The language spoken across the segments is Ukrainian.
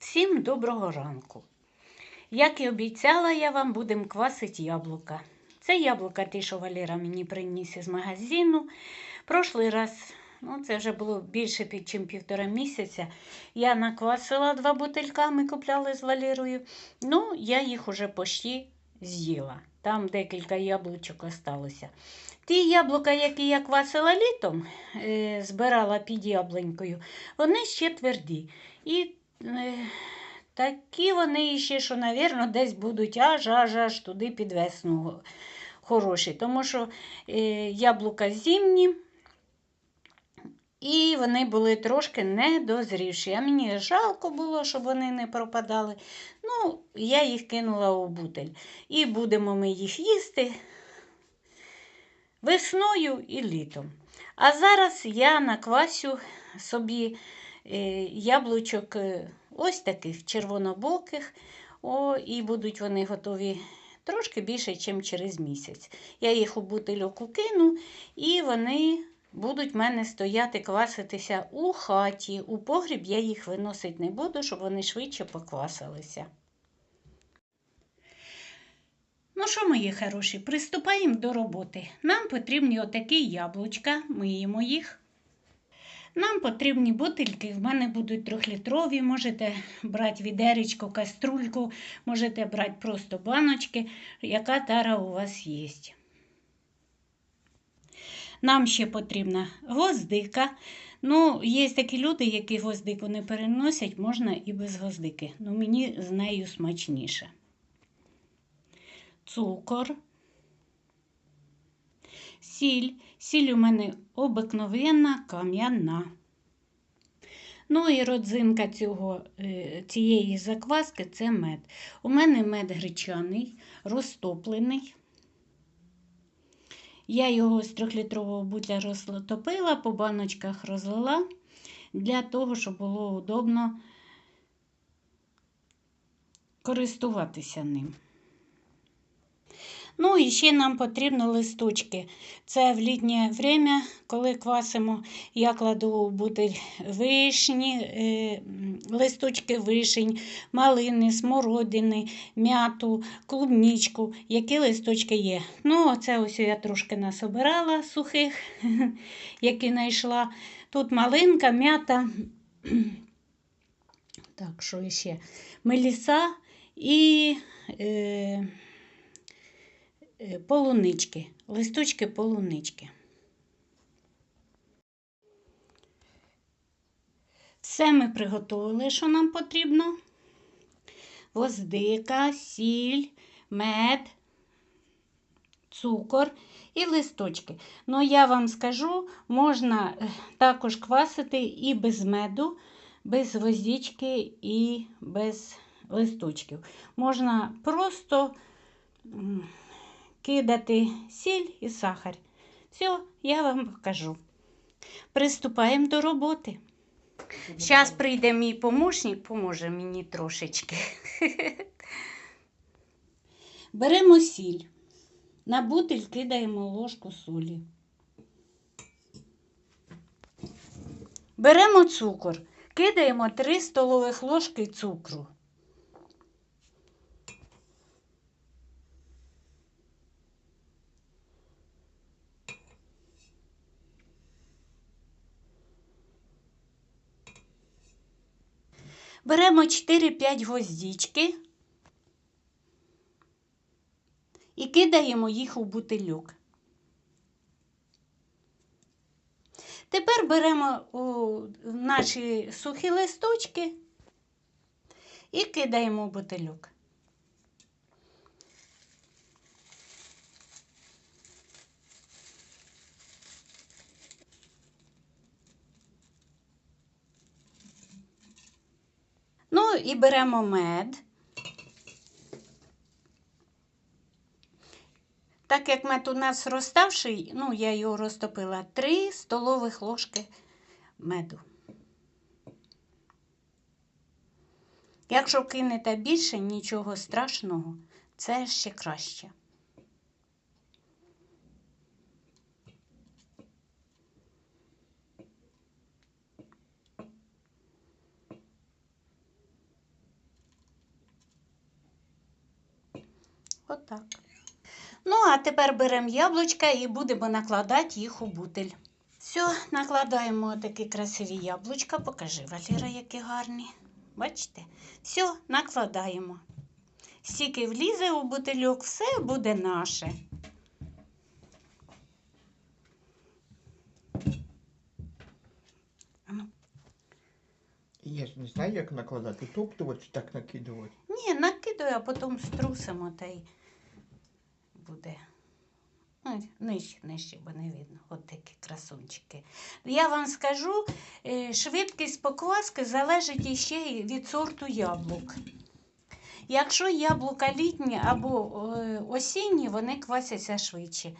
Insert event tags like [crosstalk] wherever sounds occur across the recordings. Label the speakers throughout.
Speaker 1: Всім доброго ранку. Як і обіцяла, я вам будемо квасити яблука. Це яблука ті, що Валера мені приніс із магазину. Прошлий раз, ну це вже було більше ніж півтора місяця. Я наквасила два бутилька, ми купляли з Валерою. Ну, я їх уже почти з'їла. Там декілька яблучок осталося. Ті яблука, які я квасила літом, е, збирала під яблунькою, вони ще тверді. І такі вони ще, що, мабуть, десь будуть аж аж аж туди під весну хороші. Тому що е, яблука зимні, і вони були трошки недозрівші. А мені жалко було, щоб вони не пропадали. Ну, я їх кинула у бутель. І будемо ми їх їсти весною і літом. А зараз я наквасю собі е, яблучок е, ось таких червонобоких. О, і будуть вони готові трошки більше, ніж через місяць. Я їх у бутильок кину, і вони будуть в мене стояти, кваситися у хаті. У погріб я їх виносити не буду, щоб вони швидше поквасилися. Ну що, мої хороші, приступаємо до роботи. Нам потрібні отакі яблучка, миємо їх. Нам потрібні бутильки, в мене будуть трьохлітрові, можете брати відеречко, каструльку, можете брати просто баночки, яка тара у вас є. Нам ще потрібна гвоздика. Ну, є такі люди, які гвоздику не переносять, можна і без гвоздики. Ну, мені з нею смачніше. Цукор, сіль. Сіль у мене обикновенна кам'яна. Ну і родзинка цього, е, цієї закваски це мед. У мене мед гречаний, розтоплений. Я його з трьохлітрового бутля розтопила, по баночках розлила для того, щоб було удобно користуватися ним. Ну і ще нам потрібно листочки. Це в літнє время, коли квасимо, я кладу бутиль вишні, е, листочки вишень, малини, смородини, м'яту, клубничку, які листочки є. Ну, оце ось я трошки насобирала сухих, [laughs] які знайшла. Тут малинка, м'ята. Так, що ще? Меліса і. Е, полунички, листочки полунички. Все ми приготували, що нам потрібно. Воздика, сіль, мед, цукор і листочки. Ну, я вам скажу, можна також квасити і без меду, без гвоздички і без листочків. Можна просто кидати сіль і сахар. Все, я вам покажу. Приступаємо до роботи. Зараз прийде мій помощник, поможе мені трошечки. [laughs] Беремо сіль. На бутиль кидаємо ложку солі. Беремо цукор, кидаємо 3 столових ложки цукру. Беремо 4-5 гвоздички і кидаємо їх у бутилюк. Тепер беремо наші сухі листочки і кидаємо у бутильок. Ну і беремо мед. Так як мед у нас розставший, ну, я його розтопила 3 столових ложки меду. Якщо кинете більше, нічого страшного, це ще краще. Отак. Ну, а тепер беремо яблучка і будемо накладати їх у бутиль. Все, накладаємо такі красиві яблучка. Покажи, Валера, які гарні. Бачите? Все, накладаємо. Стільки влізе у бутильок, все буде наше.
Speaker 2: Я ж не знаю, як накладати. Топтувати чи так накидувати.
Speaker 1: Ні, накидаю, а потім струсимо та й буде. Ну, нижче, нижче, бо не видно. От такі красунчики. Я вам скажу, е, швидкість покваски залежить іще від сорту яблук. Якщо яблука літні або е, осінні, вони квасяться швидше.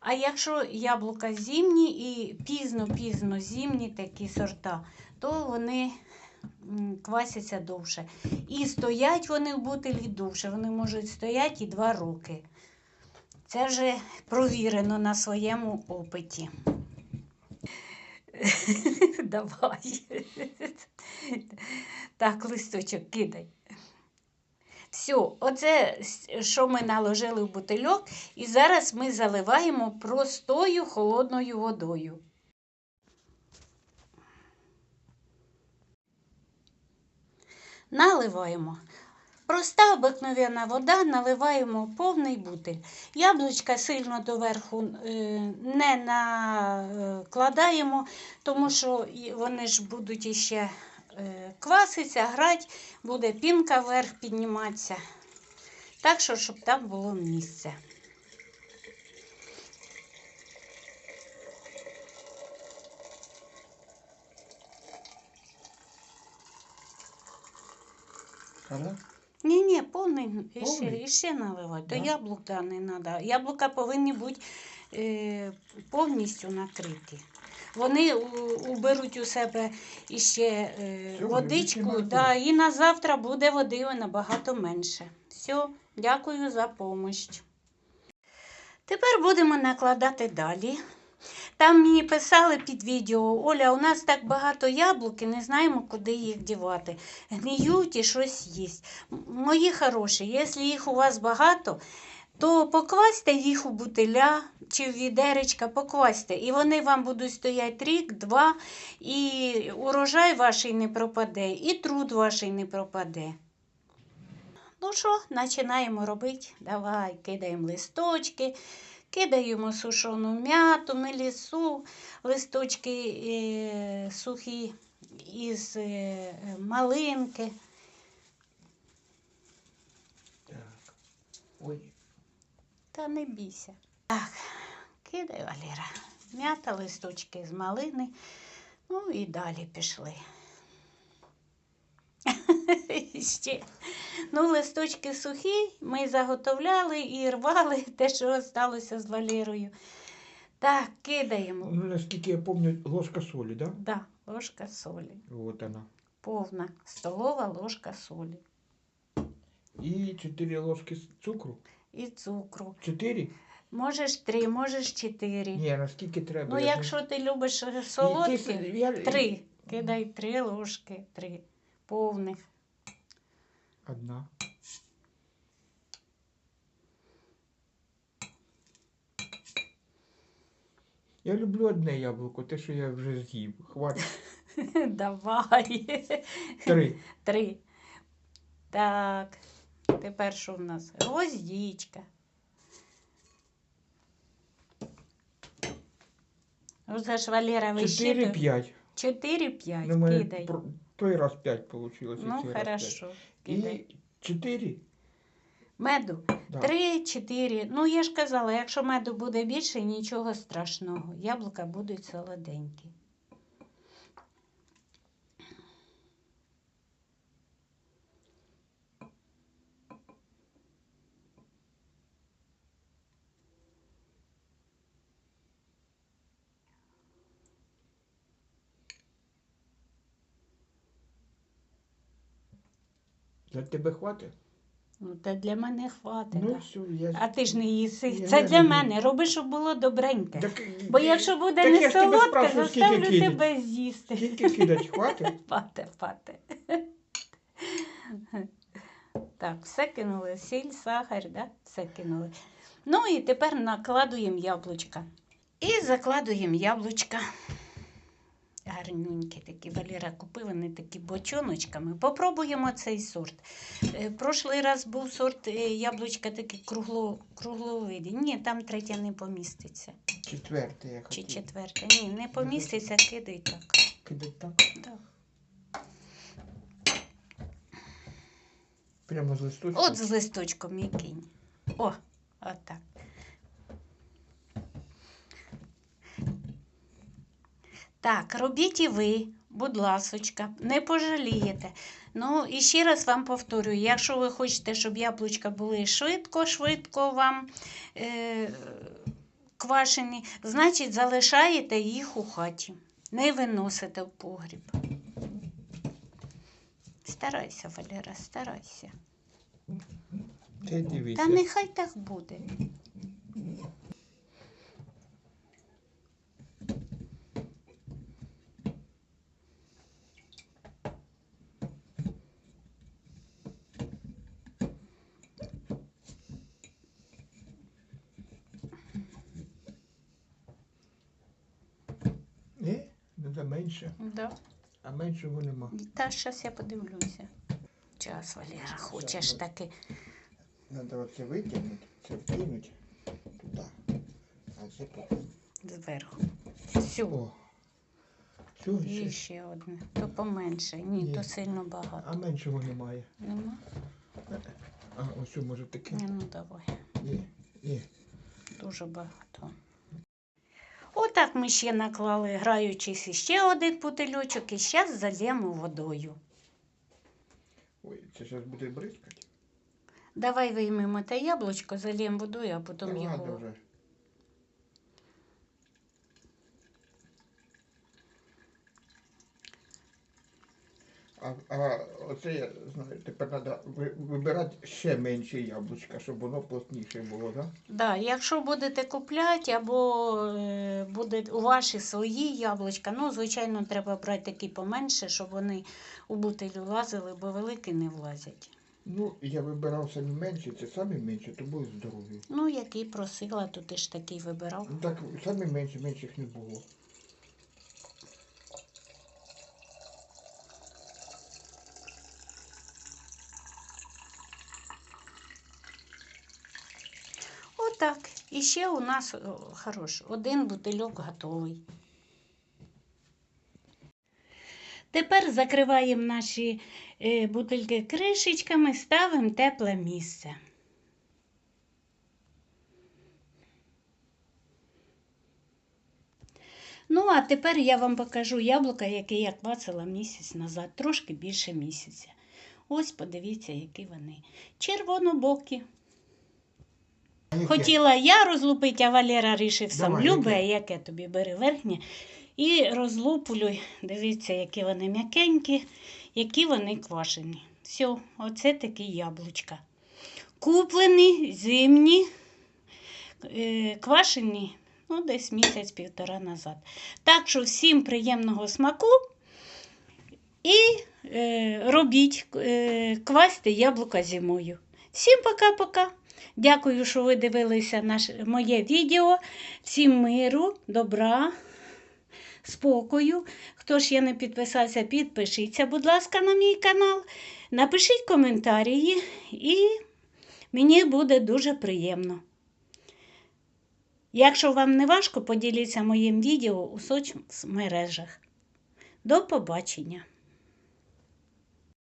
Speaker 1: А якщо яблука зимні і пізно-пізно зимні такі сорта, то вони квасяться довше. І стоять вони в бутилі довше. Вони можуть стояти і два роки. Це вже провірено на своєму опиті. [laughs] Давай. Так, листочок кидай. Все, оце, що ми наложили в бутильок, і зараз ми заливаємо простою холодною водою. Наливаємо. Проста обикновена вода, наливаємо повний бутиль. Яблучка сильно доверху е, не накладаємо, тому що вони ж будуть іще е, кваситься, грати, буде пінка вверх підніматися. Так що, щоб там було місце.
Speaker 2: Ага.
Speaker 1: Ні, ні, повний, іще,
Speaker 2: Повний?
Speaker 1: іще наливати.
Speaker 2: Да?
Speaker 1: Яблука не треба. Яблука повинні бути е, повністю накриті. Вони у- уберуть у себе іще е, водичку, да, і на завтра буде води набагато менше. Все, дякую за допомогу. Тепер будемо накладати далі. Там мені писали під відео, Оля, у нас так багато яблук і не знаємо, куди їх дівати. Гниють і щось їсть. Мої хороші, якщо їх у вас багато, то поквасьте їх у бутиля чи в відеречка, поквасьте. І вони вам будуть стояти рік, два, і урожай ваш не пропаде, і труд ваш не пропаде. Ну що, починаємо робити. Давай, кидаємо листочки, кидаємо сушену м'яту, мелісу, листочки е, сухі із е, малинки.
Speaker 2: Так. Ой.
Speaker 1: Та не бійся. Так, кидай, Валера. М'ята, листочки з малини. Ну і далі пішли. [laughs] Ще. Ну, листочки сухі, ми заготовляли і рвали [laughs] те, що залишилося з Валерою. Так, кидаємо.
Speaker 2: Ну, наскільки я пам'ятаю, ложка солі, да?
Speaker 1: Да, ложка солі.
Speaker 2: Вот она.
Speaker 1: Повна столова ложка солі.
Speaker 2: І 4 ложки цукру.
Speaker 1: І цукру.
Speaker 2: 4?
Speaker 1: Можеш три, можеш чотири.
Speaker 2: Ні, наскільки треба.
Speaker 1: Ну,
Speaker 2: я
Speaker 1: якщо ти любиш солодкі,
Speaker 2: я-
Speaker 1: Три. Кидай три ложки, три повних.
Speaker 2: Одна. Я люблю одне яблуко, те, що я вже з'їв. Хватить. [laughs]
Speaker 1: Давай.
Speaker 2: Три. [laughs]
Speaker 1: Три. Так. Тепер що в нас? Гвоздічка. Оце ж Валера вищитує.
Speaker 2: 4-5.
Speaker 1: Чотири-п'ять.
Speaker 2: Ну, мене
Speaker 1: Кидай.
Speaker 2: про- той раз 5 вийшло.
Speaker 1: Ну, хорошо.
Speaker 2: І чотири.
Speaker 1: Меду.
Speaker 2: Да.
Speaker 1: Три, чотири. Ну, я ж казала, якщо меду буде більше, нічого страшного. Яблука будуть солоденькі.
Speaker 2: Для тебе хватить?
Speaker 1: Ну, та для мене хватить.
Speaker 2: Ну, все, я...
Speaker 1: А ти ж не їси.
Speaker 2: Я
Speaker 1: Це
Speaker 2: не
Speaker 1: для
Speaker 2: їм.
Speaker 1: мене. Роби, щоб було добреньке.
Speaker 2: Так,
Speaker 1: Бо якщо буде
Speaker 2: так
Speaker 1: не
Speaker 2: ж тебе
Speaker 1: солодке,
Speaker 2: спрашиваю, скільки
Speaker 1: заставлю
Speaker 2: кидать.
Speaker 1: тебе з'їсти.
Speaker 2: Скільки кидать хватить? [laughs]
Speaker 1: Пате, пате. Так, все кинули. Сіль, сахар, да? все кинули. Ну і тепер накладуємо яблучка. І закладуємо яблучка. Гарненькі такі. Валера купив, вони такі бочоночками. Попробуємо цей сорт. Е, Прошлий раз був сорт е, яблучка такі кругло, кругловиді. Ні, там третя не поміститься.
Speaker 2: Четверте я
Speaker 1: Чи
Speaker 2: хотів.
Speaker 1: четверта. Ні, не поміститься, кидай так.
Speaker 2: Кидать так.
Speaker 1: так.
Speaker 2: Прямо з листочку.
Speaker 1: От з листочком і кинь. О, отак. Так, робіть і ви, будь ласочка, не пожалієте. Ну, і ще раз вам повторюю, якщо ви хочете, щоб яблучка були швидко-швидко вам е, квашені, значить залишаєте їх у хаті. Не виносите в погріб. Старайся, Валера, старайся. Та нехай так буде.
Speaker 2: Ні, менше.
Speaker 1: Да.
Speaker 2: А меншого нема.
Speaker 1: Та зараз я подивлюся. Час, Валера, хочеш таки.
Speaker 2: Треба оце витягнути, це вкинути туди. А це тут.
Speaker 1: Зверху. Все.
Speaker 2: О. Все,
Speaker 1: І
Speaker 2: ще.
Speaker 1: ще одне. То поменше. Ні,
Speaker 2: Ні.
Speaker 1: то сильно багато.
Speaker 2: А меншого немає.
Speaker 1: Нема?
Speaker 2: А ось може таке.
Speaker 1: Ні, ну давай.
Speaker 2: Ні, ні.
Speaker 1: Дуже багато. Отак ми ще наклали, граючись, ще один путельочок і зараз зальємо водою.
Speaker 2: Ой, це зараз буде бризкати.
Speaker 1: Давай виймемо те яблучко, зальємо водою, а потім його.
Speaker 2: вже. А, а оце я знаю, тепер треба вибирати ще менші яблучка, щоб воно плотніше було, так?
Speaker 1: Да, якщо будете купляти або е, буде у ваші свої яблучка, ну, звичайно, треба брати такі поменше, щоб вони у бутилю лазили, бо великі не влазять.
Speaker 2: Ну, я вибирав самі менші, це самі менші, то були здорові.
Speaker 1: Ну, який просила, то ти ж такий вибирав.
Speaker 2: Ну так, самі менші, менших не було.
Speaker 1: Отак. І ще у нас о, хорош, один бутильок готовий. Тепер закриваємо наші е, бутильки кришечками, ставимо тепле місце. Ну, а тепер я вам покажу яблука, яке я квасила місяць назад, трошки більше місяця. Ось подивіться, які вони. Червонобокі. Хотіла я розлупити, а Валера рішив сам.
Speaker 2: Давай,
Speaker 1: Любе, яке? тобі бери верхнє. І розлуплюй. Дивіться, які вони м'якенькі, які вони квашені. Все, оце такі яблучка. Куплені, зимні, е, квашені, ну, десь місяць-півтора назад. Так що всім приємного смаку і е, робіть, е, квасьте яблука зимою. Всім пока-пока. Дякую, що ви дивилися наше, моє відео. Всім миру, добра, спокою. Хто ж я не підписався, підпишіться, будь ласка, на мій канал. Напишіть коментарі, і мені буде дуже приємно. Якщо вам не важко, поділіться моїм відео у соцмережах. До побачення!